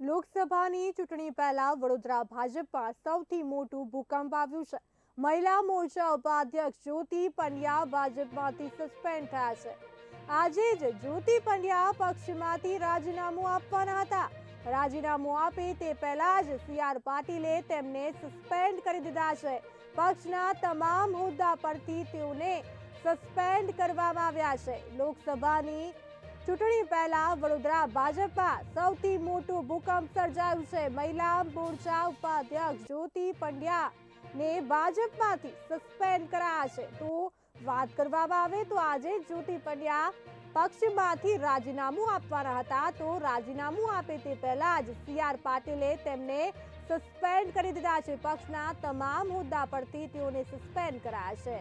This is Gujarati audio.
લોકસભાની ચૂંટણી પહેલા વડોદરા ભાજપમાં સૌથી મોટું ભૂકંપ આવ્યું છે. મહિલા મોરચા ઉપાધ્યક્ષ જ્યોતિ પંડ્યા ભાજપમાંથી સસ્પેન્ડ થયા છે. આજે જ જ્યોતિ પંડ્યા પક્ષમાંથી રાજીનામું આપવાના હતા. રાજીનામું આપે તે પહેલા જ સી આર પાટીલે તેમને સસ્પેન્ડ કરી દીધા છે. પક્ષના તમામ હોદ્દા પરથી તેઓને સસ્પેન્ડ કરવામાં આવ્યા છે. લોકસભાની ચૂંટણી પહેલા વડોદરા ભાજપમાં સૌથી મોટું ભૂકંપ સર્જાયું છે. મહિલા મોરચા ઉપાધ્યક્ષ જ્યોતિ પંડ્યા ને ભાજપમાંથી સસ્પેન્ડ કરાયા છે. તો વાત કરવામાં આવે તો આજે જ્યોતિ પંડ્યા પક્ષમાંથી રાજીનામું આપવાના હતા. તો રાજીનામું આપે તે પહેલા જ સી આર પાટીલે તેમને સસ્પેન્ડ કરી દીધા છે. પક્ષના તમામ હોદ્દા પરથી તેઓને સસ્પેન્ડ કરાયા છે.